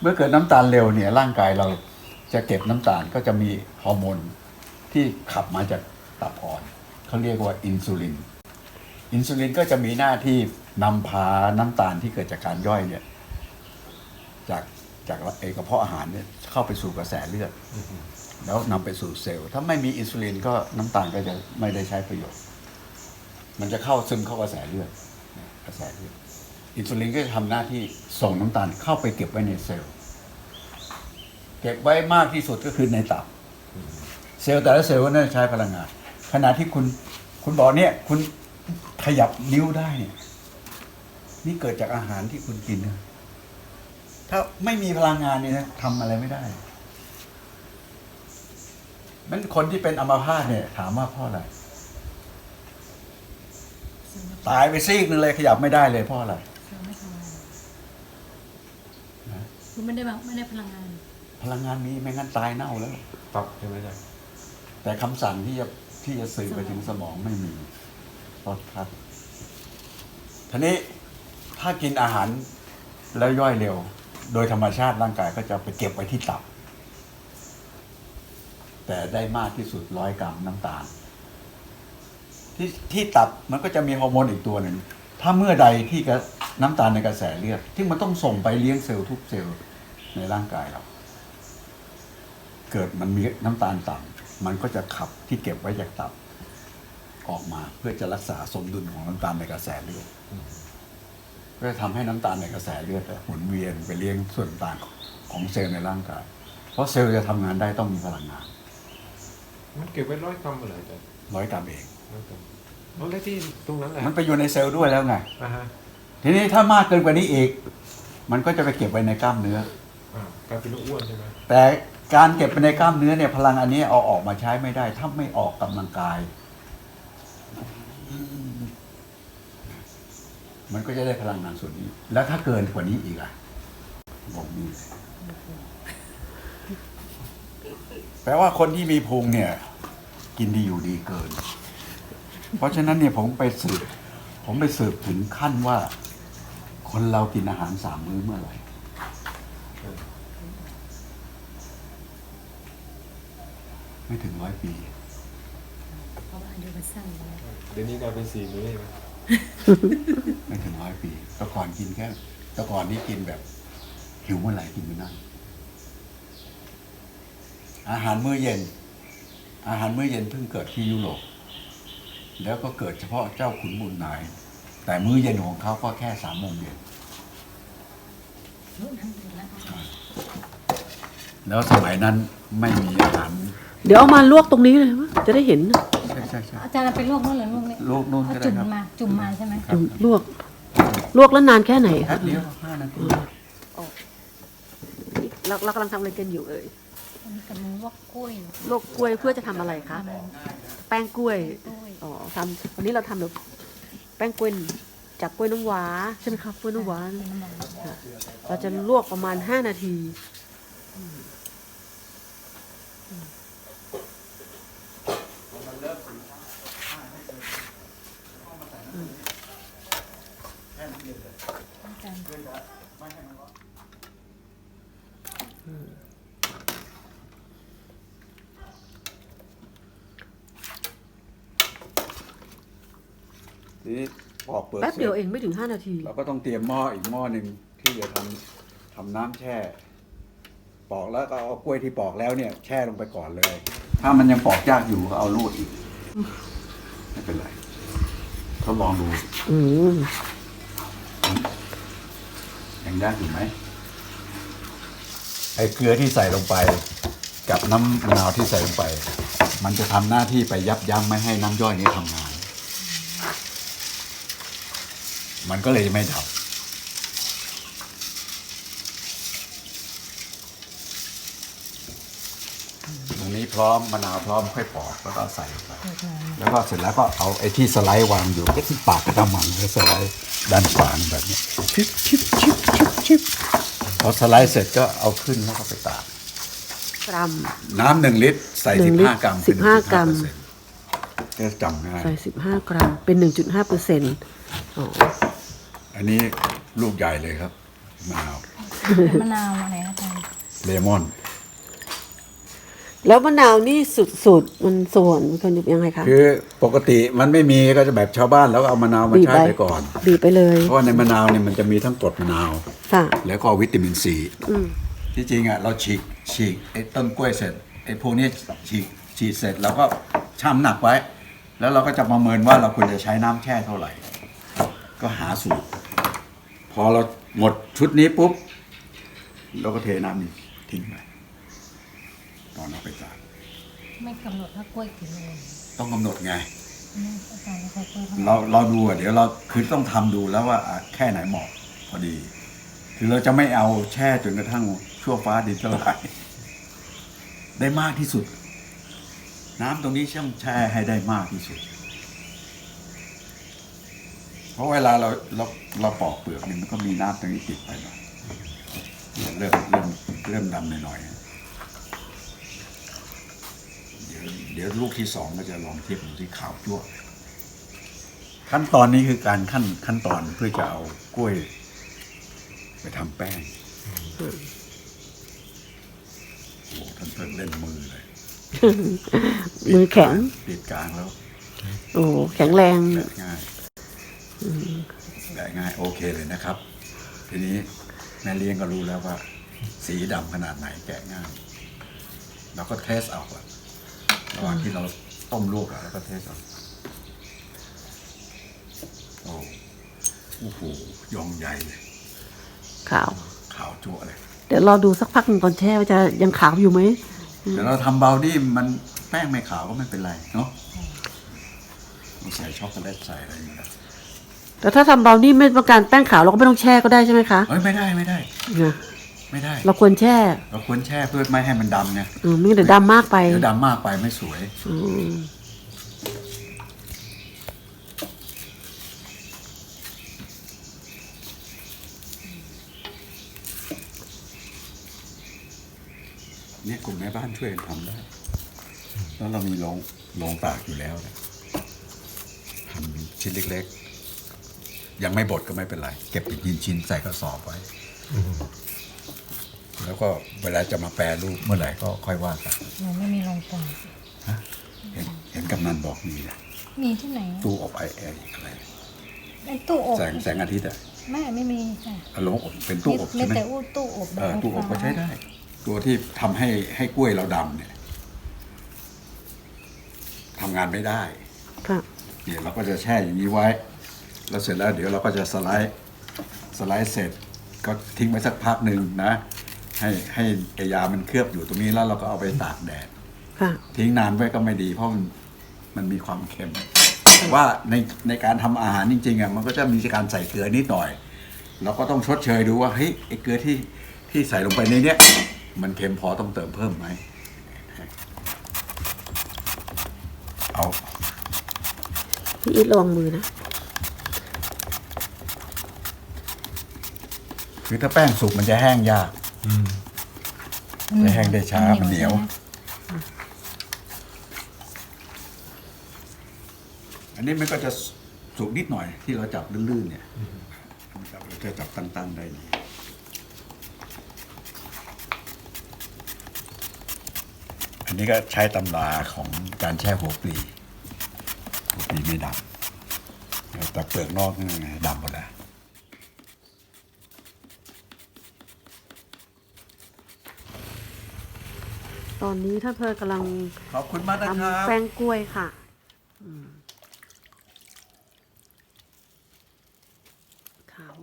เมื่อเกิดน้ำตาลเร็วเนี่ยร่างกายเราจะเก็บน้ำตาลก็จะมีฮอร์โมนที่ขับมาจากตับอ่อนเขาเรียกว่าอินซูลิน อินซูลินก็จะมีหน้าที่นำพาน้ำตาลที่เกิดจากการย่อยเนี่ยจากจากเอกระเพาะอาหารเนี่ยเข้าไปสู่กระแสเลือดแล้วนำไปสู่เซลล์ถ้าไม่มีอินซูลินก็น้ำตาลก็จะไม่ได้ใช้ประโยชน์ มันจะเข้าซึมเข้ากระแสเลือดกระแสเลือด อินซูลินก็จะทำหน้าที่ส่งน้ำตาลเข้าไปเก็บไว้ในเซลล์ เก็บไว้มากที่สุดก็คือในตับ เซลล์แต่ละเซลล์ก็น่าใช้พลังงาน ขณะที่คุณคุณบอกเนี่ย คุณขยับนิ้วได้เนี่ยนี่เกิดจากอาหารที่คุณกินนะถ้าไม่มีพลังงานเนี่ยนะทำอะไรไม่ได้มันคนที่เป็นอัมพาตเนี่ย ถามว่าเพราะอะไร ตายไปซีกนึงเลยขยับไม่ได้เลยเพราะอะไร เราไม่ทำงาน นะ คือไม่ได้แบบไม่ได้พลังงาน พลังงานมีไม่งั้นตายเน่าแล้ว ตับใช่ไหมอาจ๊ะแต่คำสั่งที่จะที่จะสื่อไปถึงสมองไม่มีเพราะครับทีนี้ถ้ากินอาหารแล้วย่อยเร็ว โดยธรรมชาติร่างกายก็จะไปเก็บไว้ที่ตับ แต่ได้มากที่สุดร้อยกรัมน้ำตาล ที่ที่ตับมันก็จะมีฮอร์โมนอีกตัวหนึ่ง ถ้าเมื่อใดที่กระน้ำตาลในกระแสเลือดที่มันต้องส่งไปเลี้ยงเซลล์ทุกเซลล์ในร่างกายเรา เกิดมันมีน้ำตาลต่ำมันก็จะขับที่เก็บไว้จากตับออกมาเพื่อจะรักษาสมดุลของน้ำตาลในกระแสเลือดเพื่อทำให้น้ำตาลในกระแสเลือดอะหมุนเวียนไปเลี้ยงส่วนต่างของเซลล์ในร่างกาย เพราะเซลล์จะทำงานได้ต้องมีพลังงาน มันเก็บไว้ร้อยกรัมเหรออาจ๊ะร้อยกรัมเองร้อยกรัม เอาได้ที่ตรงนั้นแหละมันไปอยู่ในเซลล์ด้วยแล้วไง อ่าฮะทีนี้ถ้ามากเกินกว่านี้อีก มันก็จะไปเก็บไว้ในกล้ามเนื้อ อ่ากลายเป็นลูกอ้วนใช่ไหมแต่การเก็บไปในกล้ามเนื้อเนี่ยพลังอันนี้เอาออกมาใช้ไม่ได้ ถ้าไม่ออกกำลังกาย มันก็จะได้พลังงานส่วนนี้ แล้วถ้าเกินกว่านี้อีกอะบอกมีแปลว่าคนที่มีพุงเนี่ย กินดีอยู่ดีเกิน เพราะฉะนั้นเนี่ยผมไปสืบ ผมไปสืบถึงขั้นว่า คนเรากินอาหารสามมื้อเมื่อไหร่ไม่ถึงร้อยปี เพราะว่าอายุมันสั้นไปเดี๋ยวนี้กลายเป็นสี่มื้อใช่ไหมไม่ถึงร้อยปีแต่ก่อนกินแค่แต่ก่อนนี่กินแบบ หิวเมื่อไหร่กินเมื่อนั้น อาหารมื้อเย็น อาหารมื้อเย็นเพิ่งเกิดที่ยุโรป แล้วก็เกิดเฉพาะเจ้าขุนมูลนาย แต่มื้อเย็นของเขาก็แค่สามโมงเย็นรู้นั่นถึงแล้วค่ะแล้วสมัยนั้นไม่มีอาหารเดี๋ยวเอามาลวกตรงนี้เลยมั้ยจะได้เห็นใช่ใช่ใช่อาจารย์เอาไปลวกนู่นหรือลวกนี่ลวกนู่นเอาก็ได้จุ่มครับมาจุ่มมาใช่ไหมครับจุ่มลวก ลวกแล้วนานแค่ไหนแป๊คะบเดียวห้านาที เราเรากำลังทำอะไรกันอยู่เอ่ย อันนี้กับมือลวกกล้วยลวกกล้วยเพื่อจะทำอะไรคะ แป้งกล้วย กล้วยอ๋อทำวันนี้เราทำแบบแป้งกล้วยจากกล้วยน้ำว้าใช่ไหมครับกล้วยน้ำว้า เป็นน้ำมันเราจะลวกประมาณ 5 นาที ทีนี้พอเปิดแป๊บสร็จเดียวเองไม่ถึง 5 นาที เราก็ต้องเตรียมหม้ออีกหม้อหนึ่งที่จะทำทำน้ำแช่ ปอกแล้วก็เอากล้วยที่ปอกแล้วเนี่ย แช่ลงไปก่อนเลย ถ้ามันยังปอกยากอยู่ก็เอาลูดอีก ไม่เป็นไรทดลองดูอืมยังยากอยู่ไหมไอ้เกลือที่ใส่ลงไป กับน้ำมะนาวที่ใส่ลงไป มันจะทำหน้าที่ไปยับยั้งไม่ให้น้ำย่อยนี้ทำงาน มันก็เลยไม่ดับตรงนี้พร้อมมะนาวพร้อมค่อยปอกแล้วก็ใส่ลงไปแล้วก็เสร็จแล้วก็เอาไอ้ที่สไลด์วางอยู่ก็ที่ปากกระดามันแล้วสไลด์ด้านขวางแบบนี้ชิบชิบชิบชิบชิบพอสไลด์เสร็จก็เอาขึ้นแล้วก็ไปตากกรัม น้ำหนึ่งลิตรใส่หนึ่สิงบลิตรห้ากรัมสิบห้ากรัมก็จำง่าย ใส่15กรัมเป็น1.5เปอร์เซ็นต์อ๋อ อันนี้ลูกใหญ่เลยครับมะนาวมะนาวอะไรนะเลมอน แล้วมะนาวนี่สุดสุดๆมันส่วนมันควรยังไงคะคือปกติมันไม่มีก็จะแบบชาวบ้านแล้วก็เอามะนาวมาใช้ไปก่อน บีบไปเลย เพราะว่าในมะนาวเนี่ยมันจะมีทั้งกรดมะนาว ค่ะ แล้วก็วิตามินซีอืมที่จริงอะเราฉีกฉีกไอ้ต้นกล้วยเสร็จไอ้พวกนี้ฉีกฉีดเสร็จเราก็ชั่งหนักไว้ แล้วเราก็จะประเมินว่าเราควรจะใช้น้ำแช่เท่าไหร่ ก็หาสูตรพ อเราหมดชุดนี้ปุ๊บเราก็เทน้ำนี้ทิ้งไปตอนเอาไปตากไม่กำหนดว่ากล้วยกี่โลต้องกำหนดไงนี่อาจารย์ไม่ใช่กล้วยเท่าไหร่เราเราดูอะเดี๋ยวเราคือต้องทำดูแล้วว่าอะแค่ไหนเหมาะพอดี คือเราจะไม่เอาแช่จนกระทั่งชั่วฟ้าดินสลาย ได้มากที่สุด น้ำตรงนี้ช่างแช่ให้ได้มากที่สุด เพราะเวลาเราเราเราปอกเปลือกเนี่ยมันก็มีน้ำตรงนี้ติดไปหน่อยเนี่ยเริ่มเริ่มเริ่มดำหน่อยๆเดี๋ยวเดี๋ยวลูกที่สองก็จะลองเทียบดูที่ขาวจั่วขั้นตอนนี้คือการขั้นขั้นตอนเพื่อจะเอากล้วย ไปทำแป้งโอ้โหท่านเพิ่งเล่นมือเลยมือแข็งปิดกลางแล้ว โอ้แข็งแรงแบะง่าย แบะง่ายโอเคเลยนะครับ ทีนี้แม่เลี้ยงก็รู้แล้วว่า สีดำขนาดไหนแกะง่ายเราก็เทสเอาอะระหว่างที่เราต้มลวกอะแล้วก็เทสเอาโอ้โอ้โหยองใหญ่เลยขาว ขาวจั่วเลย เดี๋ยวรอดูสักพักหนึ่งก่อนแช่ว่าจะยังขาวอยู่ไหมเดี๋ยวเราทำเบาดี้มันแป้งไม่ขาวก็ไม่เป็นไรเนาะเราใส่ช็อกโกแลตใส่อะไรอย่างเงี้ย แต่ถ้าทำเบราวนี่ไม่ต้องการแป้งขาวเราก็ไม่ต้องแช่ก็ได้ใช่ไหมคะเฮ้ยไม่ได้ไม่ได้นะไม่ได้ เราควรแช่เราควรแช่เพื่อไม่ให้มันดำไงเออไม่งั้นเดี๋ยวดำมากไปเดี๋ยวดำมากไปไม่สวย อืมเนี่ยกลุ่มแม่บ้านช่วยกันทำได้ แล้วเรามีโรงโรงตากอยู่แล้วนะทำชิ้นเล็กๆ ยังไม่บดก็ไม่เป็นไร เก็บเป็นชิ้นๆใส่กระสอบไว้ แล้วก็เวลาจะมาแปรรูปเมื่อไหร่ก็ค่อยว่ากันหนูไม่มีโรงกลั่นเห็นเห็นกำนันบอกมีนะมีที่ไหนตู้อบไอแอร์อะไร ไอ้ตู้อบแสงแสงอาทิตย์อะไม่ไม่มีค่ะอารมณ์อบเป็นตู้อบมีใช่ไหมแต่อู้ตู้อบเออตู้อบก็ใช้ได้ ตัวที่ทำให้ให้กล้วยเราดำเนี่ยทำงานไม่ได้ ค่ะเดี๋ยวเราก็จะแช่อย่างนี้ไว้ แล้วเสร็จแล้วเดี๋ยวเราก็จะสไลด์สไลด์เสร็จก็ทิ้งไว้สักพักหนึ่งนะ ให้ให้ไอยามันเคลือบอยู่ตรงนี้แล้วเราก็เอาไปตากแดดค่ะ ทิ้งนานไว้ก็ไม่ดีเพราะมันมันมีความเค็ม ว่าในในการทำอาหารจริงๆอะมันก็จะมีการใส่เกลือนิดหน่อย เราก็ต้องชดเชยดูว่าเฮ้ยไอเกลือที่ที่ใส่ลงไปในเนี้ยมันเค็มพอต้องเติมเพิ่มไหมเอาพี่อีทระวังมือนะ คือถ้าแป้งสุกมันจะแห้งยากจะแห้งได้ช้ามันเหนียว อันนี้มันก็จะสุกนิดหน่อยที่เราจับลื่นๆเนี่ยจับเราจะจับตั้งๆได้ดีอันนี้ก็ใช้ตำราของการแช่หัวปลีหัวปลีไม่ดำแต่เปลือกนอกนี่ดำหมดแล้ว ตอนนี้ท่านเพอกำลังขอบคุณมากนะครับ ทำแป้งกล้วยค่ะอืมขาว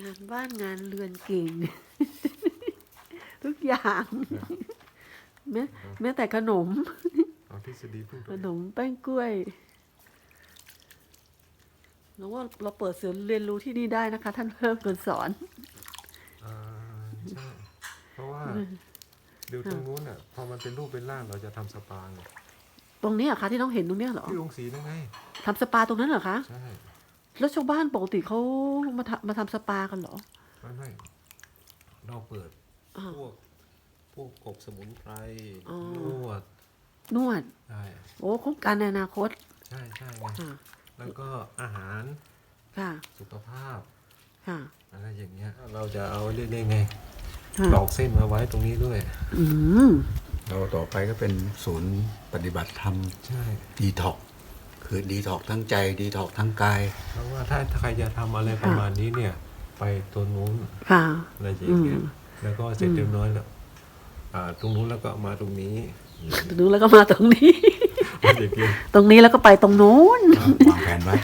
งานบ้านงานเรือนเก่ง ทุกอย่างแม้แม้แต่ขนม เอาทฤษฎีพูดขนมแป้งกล้วย แล้วว่าเราเปิดศูนย์เรียนรู้ที่นี่ได้นะคะ ท่านเพิ่มคนสอนอ่าใช่เพราะว่าดูตรงนู้นอะพอมันเป็นรูปเป็นร่างเราจะทำสปาไงตรงนี้เหรอคะที่น้องเห็นตรงเนี้ยเหรอที่องค์ศรีนั่นไงทำสปาตรงนั้นเหรอคะ ใช่แล้วชาวบ้านปกติเขามาทำมาทำสปากันเหรอไม่ไม่เราเปิดอ่าพวกพวกกบสมุนไพรอ๋อ นวดนวด ใช่โอ้โครงการในอนาคตใช่ใช่ไง อ่า แล้วก็อาหารค่ะสุขภาพค่ะอะไรอย่างเงี้ย เราจะเอาเรื่อยๆไงค่ะตอกเส้นมาไว้ตรงนี้ด้วยอืมเราต่อไปก็เป็นศูนย์ปฏิบัติธรรมใช่ดีท็อกคือดีท็อกทั้งใจดีท็อกทั้งกาย เพราะว่าถ้าใครจะทำอะไรประมาณนี้เนี่ย ไปตัวนู้นค่ะอะไรอย่างเงี้ยอืมแล้วก็เสร็จเรียบร้อยแล้วอ่าตรงนู้นแล้วก็มาตรงนี้ ตรงนู้นแล้วก็มาตรงนี้ อะไรอย่างเงี้ยตรงนี้แล้วก็ไปตรงนู้น วางแผนไว้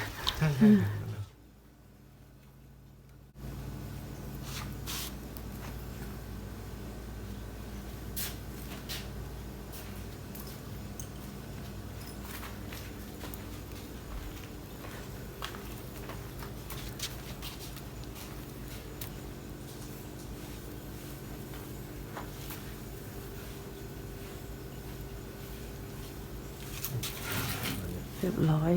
รียบร้อย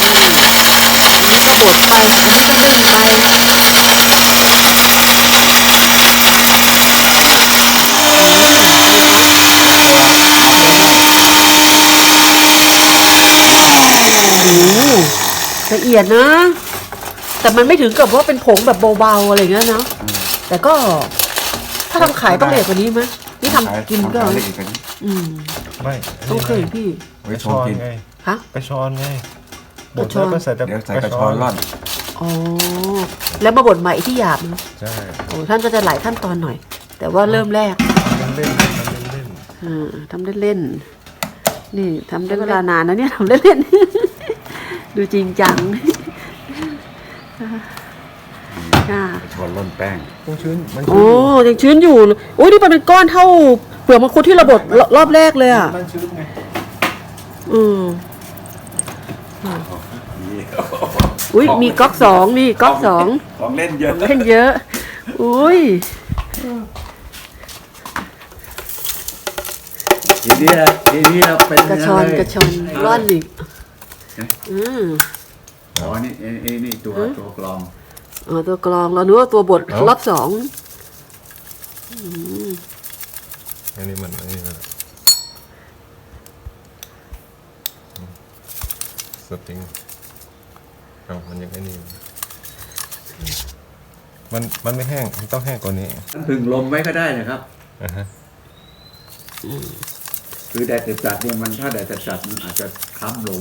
ก็บดไปก็นึ่งไปโอ้ละเอียดนะ แต่มันไม่ถึงกับว่าเป็นผงแบบเบาๆอะไรอย่างเงี้ยนะแต่ก็ถ้าทำขายต้องละเอียดกว่านี้ไหมนี่ทำกินก็ทำขายละเอียดกว่านี้อืม ไม่ต้องเคยพี่ ไว้กระโชชอว์นกิน ไง ฮะ กระชอนไงบกระดชอนแล้วก็ใส่แต่เดี๋ยวใส่กระชอนร่อนอ๋อ แล้วมาบดใหม่ที่หยาบนะใช่โอ้ท่านก็จะหลายขั้นตอนหน่อย แต่ว่าเริ่มแรกทำเล่นๆทำเล่นอ่าทำเล่นๆนี่ทำได้เวลานานนะเนี่ยทำเล่นๆ ดูจริงจังค่ะกระชอนร่อนแป้งๆต้องชื้นมันโอ้ชื้นยังชื้นอยู่โอ้ยนี่มันเป็นก้อนเท่าเปลือกมังคุดที่เราบดรรอบแรกเลยอะมันชื้นไง อืม อุ้ยมีก๊อกสองนี่ก๊อกสองของเล่นเยอะเล่นเยอะ อุ้ยทีนี้นะทีนี้เราเป็นกระชอนเลยกระชอนร่อนอีกอืมอ๋อนี่เอ้นี่นี่ตัวตัวกลองอ๋อตัวกรองเรานึกว่าตัวบดรอบสองอันนี้มันอันนี้มัน สปริงเอามันยังไอ้นี่มันมันไม่แห้งมันต้องแห้งกว่านี้พึ่งลมไว้ก็ได้นะครับอ่าฮะคือแดดจัดๆเนี่ยมันถ้าแดดจัดๆมันอาจจะค้ำลง